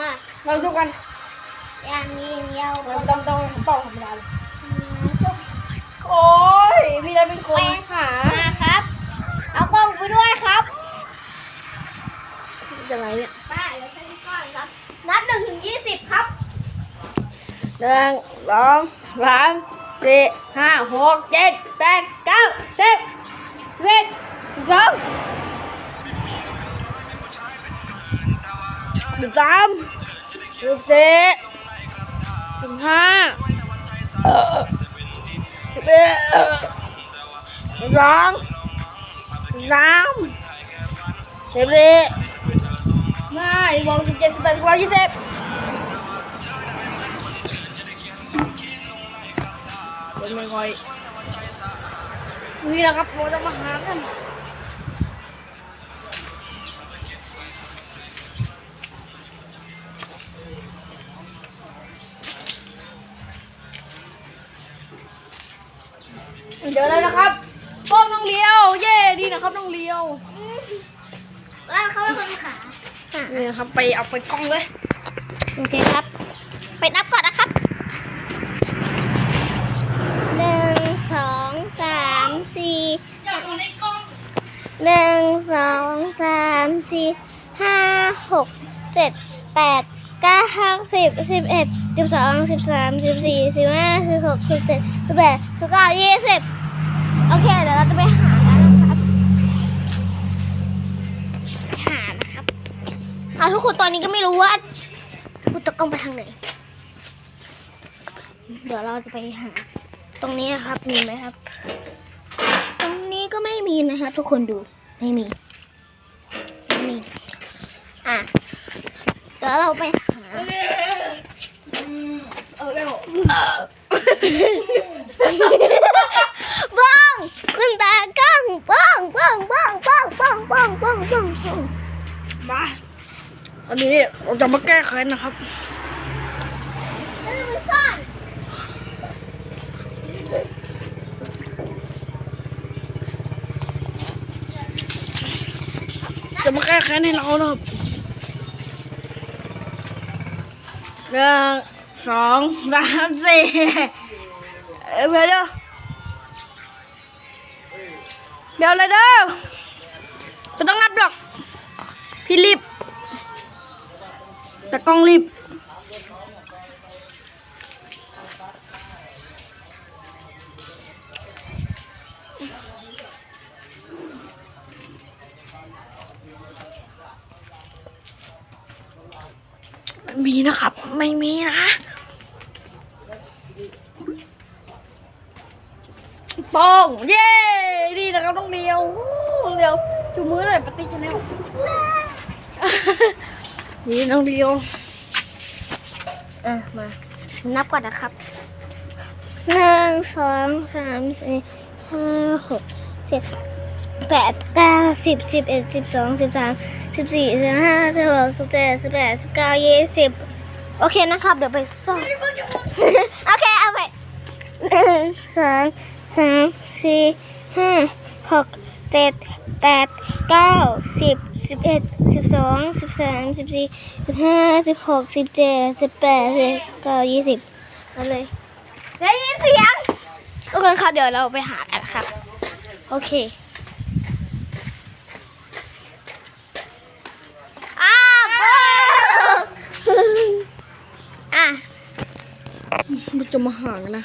มากมาดูกันอย่างนี้องเดียวมันต้องต้องเป่าธรรมดาเลยโอ้ยมีอะไรเป็นคนมาครับ เอากล้องไปด้วยครับยังไรเนี่ยป้าเดี๋ยวฉันก้อนครับ นับหนึ่งถึงยี่สิบครับหนึ่งสองสามสี่ห้าหกเจ็ดแปดเก้าสิบเสิบสอง สิบสามสิบสี่สิบห้าสิบเอ็ดสิบสองสิบสามสิบสี่ห้าสิบหกสิบเจ็ดสิบแปดสิบเก้ายี่สิบเป็นไม่ค่อยนี่แหละครับเราจะมาหากัน เดี๋ยวเลยนะครับป้องน้องเลียว เย่ดีนะครับน้องเลียวว่าเขาเป็นคนขานี่นะครับ ไปเอาไปกล้องเลยโอเคครับ ไปนับก่อนนะครับหนึ่งสองสามสี่อยากในกล้องหนึ่งสองสามสี่ห้าหกเจ็ดแปด เก้าสิบสิบเอ็ดสิบสองสิบสามสิบสี่สิบห้าสิบหกสิบเจ็ดสิบแปดสิบเก้ายี่สิบโอเค เดี๋ยวเราจะไปหาแล้วนะครับไปหานะครับเอาทุกคนตอนนี้ก็ไม่รู้ว่าคุณตะกล้องไปทางไหน เดี๋ยวเราจะไปหา ตรงนี้นะครับมีไหมครับ ตรงนี้ก็ไม่มีนะครับ ทุกคนดูไม่มี ไม่มี อะเดี๋ยวเราไปห เอาเร็วบ้องคุณตาก้องบ้องบ้องบ้องบ้องบ้องบ้องบ้องบ้องบ้องมาอันนี้เราจะมาแก้ไขนะครับจะไปซ่อนจะมาแก้แค้นให้เรานะครับ หนึ่งสองสามสี่เอ้ยเดี๋ยวเดี๋ยวเดี๋ยวเลยเด้อไม่ต้องนับหรอก พี่รีบแต่กล้องรีบ มีนะครับ ไม่มีนะโป้งเย้ดีนะครับต้องเดียวอู้เดียวจูมือหน่อยปฏิชแนลนี่น้องเดียวอะมา นับก่อนนะครับหนึ่งสองสามสี่ห้าหกเจ็ด แปดเก้าสิบสิบเอ็ดสิบสองสิบสามสิบสี่สิบห้าสิบหกสิบเจ็ดสิบแปดสิบเก้ายี่สิบโอเคนะครับ เดี๋ยวไปซ่อนโอเค เอาไปหนึ่งสองสามสี่ห้าหกเจ็ดแปดเก้าสิบสิบเอ็ดสิบสองสิบสามสิบสี่สิบห้าสิบหกสิบเจ็ดสิบแปดสิบเก้ายี่สิบเอาเลยได้ยินเสียงทุกคนครับเดี๋ยวเราไปหากันครับ โอเคอ้าวอะ มัน จะมาห่างนะ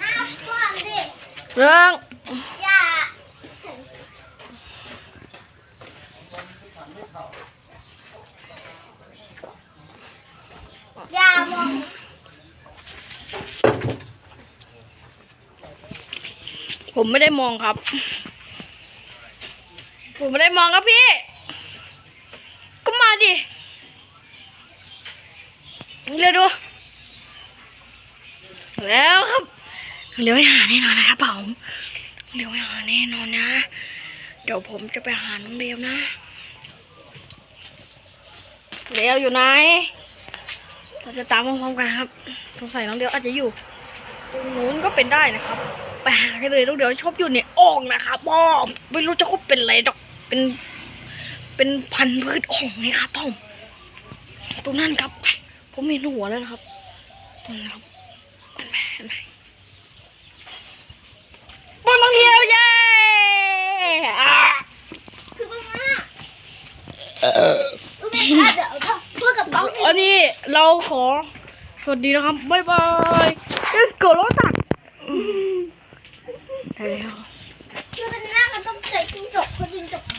น้าก่อนดิเรื่องอย่าอย่ามองผมไม่ได้มองครับ ผมไม่ได้มองครับพี่ ก็มาดิเร็วดู แล้วครับเร็วไปหาแน่นอนนะครับผมเร็วไปหาแน่นอนนะ เดี๋ยวผมจะไปหาน้องเดียวนะเดียวอยู่ไหน เราจะตามพร้อมๆกันครับสงสัยน้องเดียวอาจจะอยู่ตรงนู้นก็เป็นได้นะครับ ไปหาได้เลยน้องเดียวชอบอยู่ในอ่องนะครับพ่อไม่รู้จะก็เป็นอะไรดอก เป็น เป็นพันธุ์พืชอ่องไงครับพ่อตรงนั้นครับ ผมเห็นหัวแล้วนะครับบอลน้องเดียวเย้อะคือมึงอะรู้ไหมคะเดี๋ยวเอาพูดกับต้องอันนี้เราขอ สวัสดีนะครับ บ๊ายบาย let's go รถตัดได้แล้วคือตอนนี้เราต้องใส่จิ้งจกคือจิ้งจกไหน